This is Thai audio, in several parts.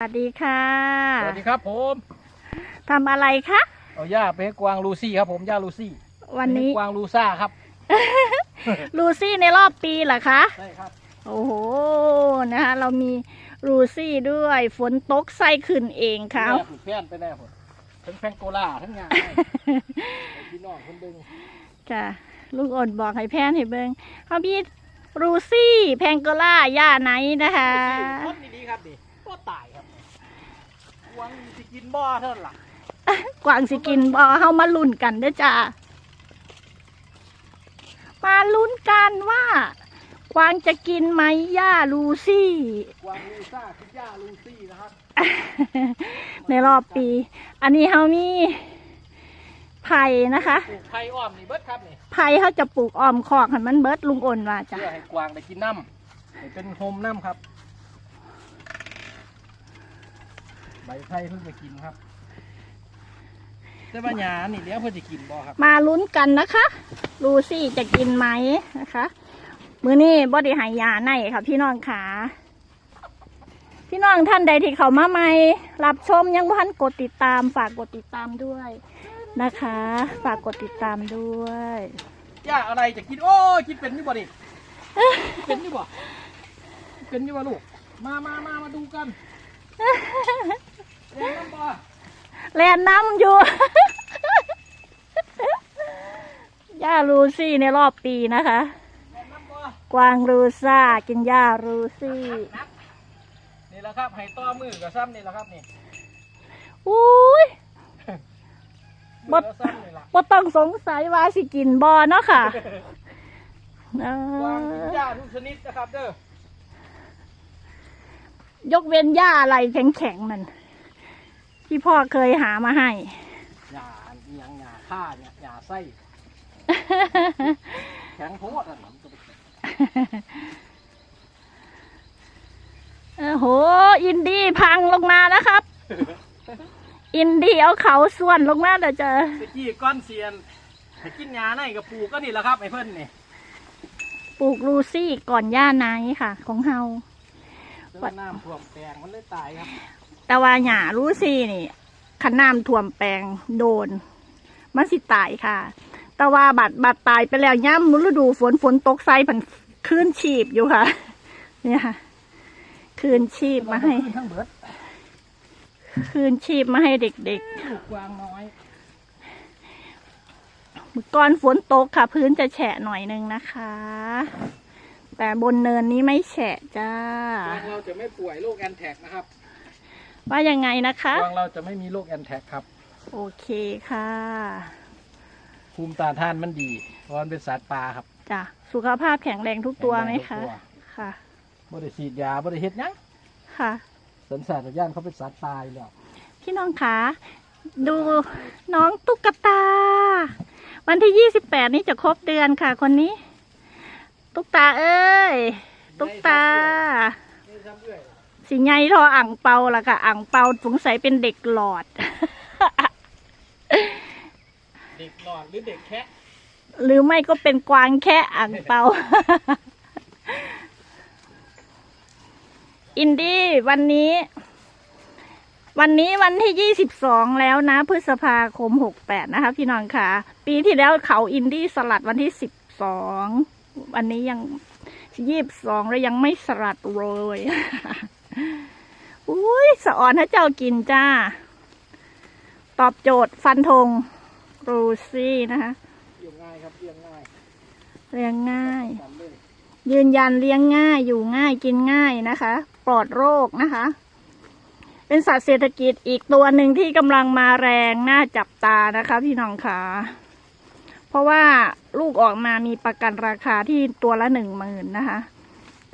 สวัสดีค่ะสวัสดีครับผมทำอะไรคะเอาย่าไปให้กวางลูซี่ครับผมย่าลูซี่วันนี้ให้กวางลูซ่าครับ ลูซี่ในรอบปีเหรอคะใช่ครับ โอ้โหนะคะเรามีลูซี่ด้วยฝนตกไส้ขึ้นเองค่ะแม่ผูกแฟนไปแน่ผมทั้งแพงโกล่าทั้งงานให้ให้พี่น้องคนดึงค่ะ ลูกอ่อนบอกให้แพนให้เบิงเขาพี่ลูซี่แพงโกล่าย่าไหนนะคะ คนดีๆครับดิก็ตายครับก วางสิกินบ่อเท่านั้นล่ะกวางสิกินบอเฮามาลุ้นกันเด้อจ้ามาลุ้นกันว่า กวางจะกินไหมย่าลูซี่ กวางลูซ่าคือย่าลูซี่นะครับในรอบปี อันนี้เฮามีไผ่นะคะปลูกไผ่อ้อมนี่เบิดครับนี่ไผ่เขาจะปลูกอ้อมคอกให้มันเบิดลุงอ่นว่าจ้ะเพื่อให้กวางได้กินน้ำให้เป็นโฮมน้ำครับ ใบไผ่เพิ่งจะกินครับ แต่ว่าหยานี่เดี๋ยวเพิ่งจะกินบ่ครับมาลุ้นกันนะคะลูซี่จะกินไหมนะคะ มือนี้บอดี้หายยาในค่ะพี่น้องขาพี่น้องท่านใดที่เขามาใหม่รับชมยังพันกดติดตาม ฝากกดติดตามด้วยนะคะ ฝากกดติดตามด้วยย่าอะไรจะกินโอ้ยกินเป็นนี่บ่ดิกินเป็นนี่บ่กินเป็นนี่บ่ลูกมามามามาดูกันเรียนน้ำบ่ แลนน้ำอยู่ ย่าลูซี่ในรอบปีนะคะเรียนน้ำบ่กวางรูซ่ากินหญ้ารูซี่ นี่แหละครับให้ต่อมือกับซ้ำนี่แหละครับนี่อุ้ยมือกับซ้ำนี่แหละบ่ต้องสงสัยว่าสิกินบอเนาะค่ะเอวางกินอหญ้าทุกชนิดนะครับเด้อยกเว้นหญ้าอะไรแข็งๆนั่น ที่พ่อเคยหามาให้หญ้าอีหยังหญ้าผ้าเนี่ยหญ้าไส้แข็งโพดอะผมจะไปแข็งโอ้โห อินดี้พังลงมานะครับ อินดี้เอาเขาส่วนลงมาเดี๋ยวจะตะกี้ก้อนเซียนให้กินหญ้าในกับปูก็นี่แหละครับไอ้เพิ่นนี่ปลูกลูซี่ก่อนหญ้าไนท์ค่ะ ของเฮาแต่ว่าน้ำท่วมแปลงมันเลยตายครับ แต่ว่าหญ้าลูซี่นี่ขันน้ำท่วมแปลงโดน มันสิตายค่ะ แต่ว่าบัดบัดตายไปแล้วย่ำมฤดูฝนฝนตกไซผันคืนชีพอยู่ค่ะ เนี่ยค่ะคืนชีพมาให้ทั้งเบิดคืนชีพมาให้เด็กลูกกวางน้อยก่อนฝนตกค่ะ พื้นจะแฉะหน่อยนึงนะคะ แต่บนเนินนี้ไม่แฉะจ้าเราจะไม่ป่วยโรคแอนแท็กนะครับ ว่ายังไงนะคะกวางเราจะไม่มีโรคแอนแท็กครับ โอเคค่ะ ภูมิต้านทานมันดีเพราะมันเป็นสัตว์ป่าครับจ้ะสุขภาพแข็งแรงทุกตัวไหมคะแข็งแรงทุกตัวค่ะบริฉีดยาบริเฮ็ดหยังค่ะ สันสารย่านเขาเป็นสัตว์ตายแล้วพี่น้องคะดูน้องตุ๊กตา วันที่ยี่สิบแปดนี้จะครบเดือนค่ะ คนนี้ ตุ๊กตาเอ้ย ตุ๊กตานี่ซ้ำเอื้อย สิไงทออ่างเปาล่ะค่ะอ่างเปาสงสัยเป็นเด็กหลอด เด็กหลอดหรือเด็กแคะหรือไม่ก็เป็นกวางแค่อ่างเปา อินดี้วันนี้ วันนี้วันที่ยี่สิบสองแล้วนะ พฤษภาคมหกแปดนะคะ พี่น้องค่ะ ปีที่แล้วเขาอินดี้สลัดวันที่สิบสองวันนี้ยังยี่สิบสองแล้วยังไม่สลัดเลย อุ้ยสะอ่อนถ้าเจ้ากินจ้า ตอบโจทย์ฟันธงรูซี่นะคะเลี้ยงง่ายครับเลี้ยงง่ายเลี้ยงง่ายจำเลยยืนยันเลี้ยงง่ายอยู่ง่ายกินง่ายนะคะ ปลอดโรคนะคะ เป็นสัตว์เศรษฐกิจอีกตัวหนึ่งที่กำลังมาแรงน่าจับตานะคะ พี่น้องขาเพราะว่าลูกออกมามีประกันราคาที่ตัวละหนึ่งหมื่นนะคะ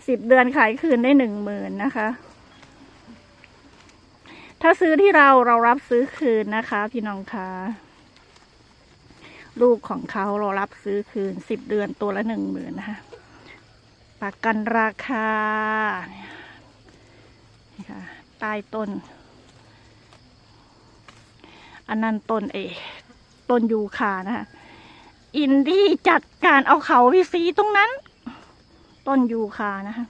สิบเดือนขายคืนได้หนึ่งหมื่นนะคะ ถ้าซื้อที่เราเรารับซื้อคืนนะคะ พี่น้องคะลูกของเขาเรารับซื้อคืนสิบเดือนตัวละหนึ่งหมื่นนะคะประกันราคานี่ค่ะใต้ต้น อันนั้นต้นเอต้นยูคานะคะอินดี้จัดการเอาเขาพี่ซีตรงนั้น ต้นยูคานะคะ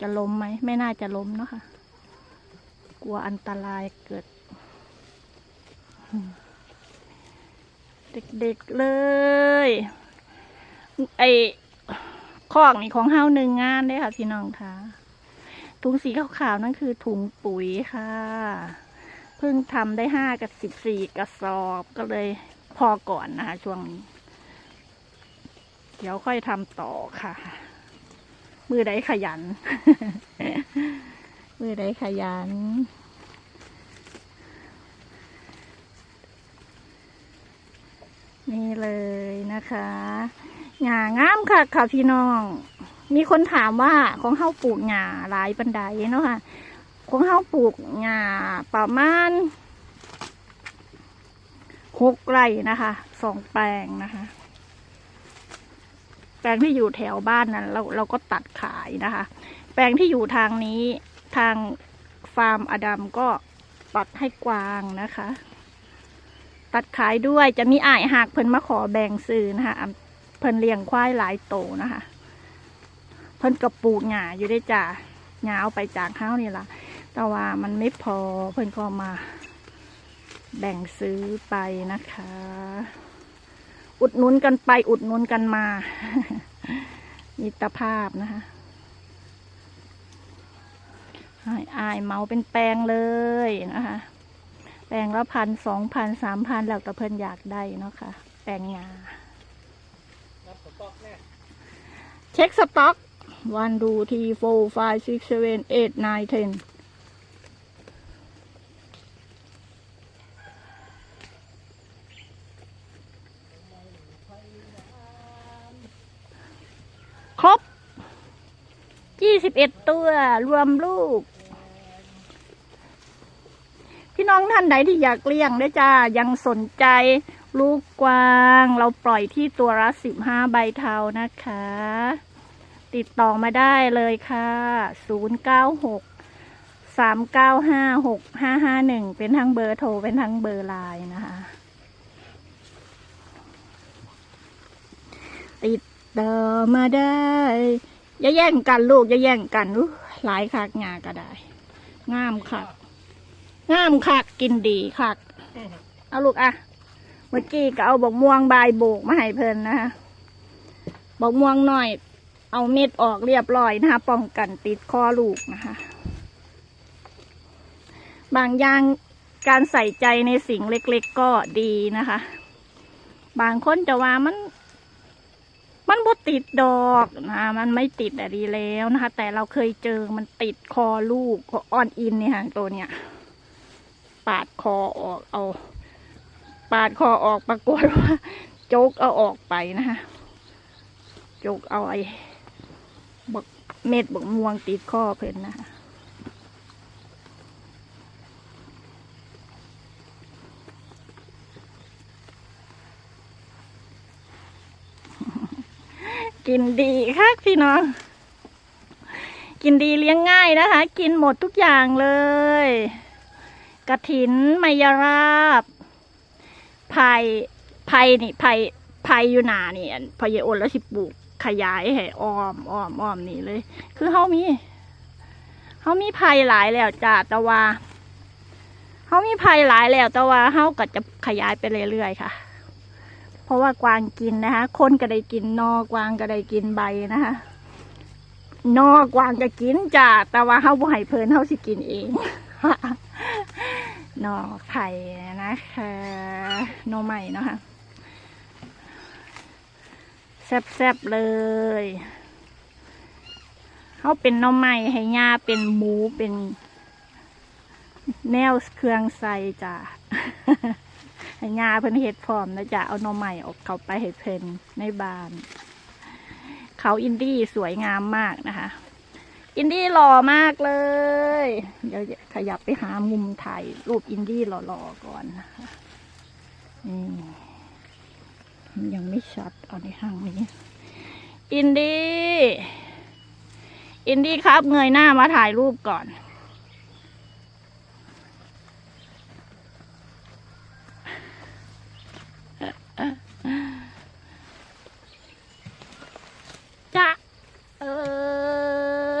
จะล้มไหม ไม่น่าจะล้มเนาะค่ะ กลัวอันตรายเกิด เด็กๆเลย ไอคอกนี่ของเฮาหนึ่งงานได้ค่ะพี่น้องค่ะ ถุงสีขาวๆนั่นคือถุงปุ๋ยค่ะ เพิ่งทำได้ห้ากับสิบสี่กระสอบก็เลยพอก่อนนะคะช่วงนี้ เดี๋ยวค่อยทำต่อค่ะ มือใดขยัน มือใดขยัน นี่เลยนะคะหญ้างามค่ะค่ะพี่น้อง มีคนถามว่าของเฮาปลูกหญ้าหลายปันไดเนาะค่ะ ของเฮาปลูกหญ้าประมาณหกไร่นะคะสองแปลงนะคะ แปลงที่อยู่แถวบ้านนั้นเราเราก็ตัดขายนะคะ แปลงที่อยู่ทางนี้ ทางฟาร์มอดัมก็ตัดให้กวางนะคะ ตัดขายด้วยจะมีอายหากเพิ่นมาขอแบ่งซื้อนะคะเพิ่นเลี้ยงควายหลายโตนะคะ เพิ่นกับปูหญ้าอยู่ได้จ้ะหญ้าเอาไปจากข้าวนี่ละแต่ว่ามันไม่พอเพิ่นก็มาแบ่งซื้อไปนะคะ อุดหนุนกันไปอุดหนุนกันมา มิตรภาพนะคะ อายเมาเป็นแปลงเลยนะคะ แปลงละพันสองพันสามพันแล้วแต่เพิ่นอยากได้เนาะค่ะ แปลงงาเช็คสต็อก one two three four five six seven eight nine ten ครบ ยี่ สิบเอ็ดตัวรวมลูก พี่น้องท่านใดที่อยากเลี้ยงด้วยจ้า ยังสนใจลูกกวาง เราปล่อยที่ตัวละสิบห้าใบเทานะคะ ติดต่อมาได้เลยค่ะศูนย์เก้าหกสามเก้าห้าหกห้าห้าหนึ่งเป็นทั้งเบอร์โทร เป็นทั้งเบอร์ไลน์นะคะ ติดต่อมาได้ อย่าแย่งกันลูกอย่าแย่งกันหลายคักงาก็ได้งามคักงามคักกินดีคัก เอาลูกอะเมื่อกี้ก็เอาบอกม่วงใบโบกมาให้เพลินนะคะบอกม่วงหน่อย เอาเม็ดออกเรียบร้อยนะคะป้องกันติดคอลูกนะคะ บางอย่างการใส่ใจในสิ่งเล็ก ๆก็ดีนะคะ บางคนจะว่ามัน มันบ่ติดดอกนะมันไม่ติดอะดีแล้วนะคะ แต่เราเคยเจอมันติดคอลูกออนอินเนี่ยตัวเนี้ยปาดคอออกเอา ปาดคอออกปรากฏว่าโจกเอาออกไปนะคะโจกเอาไอ้บกเม็ดบกม่วงติดคอเพิ่นนะคะ กินดีค่ะพี่น้อง กินดีเลี้ยงง่ายนะคะ กินหมดทุกอย่างเลย กระถินไมยราบไผ่ไผ่นี่ไผ่ไผ่อยู่หนานี่อันพยาอนแล้วสิปลูกขยายให้อ้อมอ้อมอ้อมนี่เลย คือเขามีเขามีไผ่หลายแล้วจ้าแต่ว่าเขามีไผ่หลายแล้วแต่ว่าเขาก็จะขยายไปเรื่อยๆค่ะ ราะว่ากวางกินนะคะคนก็ได้กินนอกวางก็ได้กินใบนะคะนอกวางก็กินจ้าแต่ว่าเขาบ่ให้เพลินเขาสิกินเองนอไข่นะคะนอใหม่เนาะค่ะแซ่บๆเลยเขาเป็นน่อใหม่ให้ย่าเป็นหมูเป็นแนวเครื่องใส่จ้ะ ให้ยาเพิ่นเฮ็ดพร้อมนะจ๊ะเอาน่อใหม่ออกเขาไปให้เพนในบ้าน เขาอินดี้สวยงามมากนะคะ อินดี้หล่อมากเลย เดี๋ยวขยับไปหามุมถ่ายรูปอินดี้หล่อๆก่อนนะคะนี่ยังไม่ชัดเอาในห้างนี้ อินดี้ อินดี้ครับเงยหน้ามาถ่ายรูปก่อน จ้ะเออ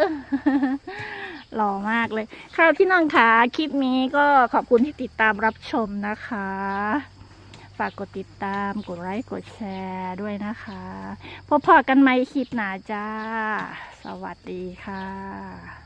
หล่อมากเลยคราวพี่น้องค่ะคลิปนี้ก็ขอบคุณที่ติดตามรับชมนะคะ ฝากกดติดตามกดไลค์กดแชร์ด้วยนะคะพบพอกันไหมคลิปหน้าจ้า สวัสดีค่ะ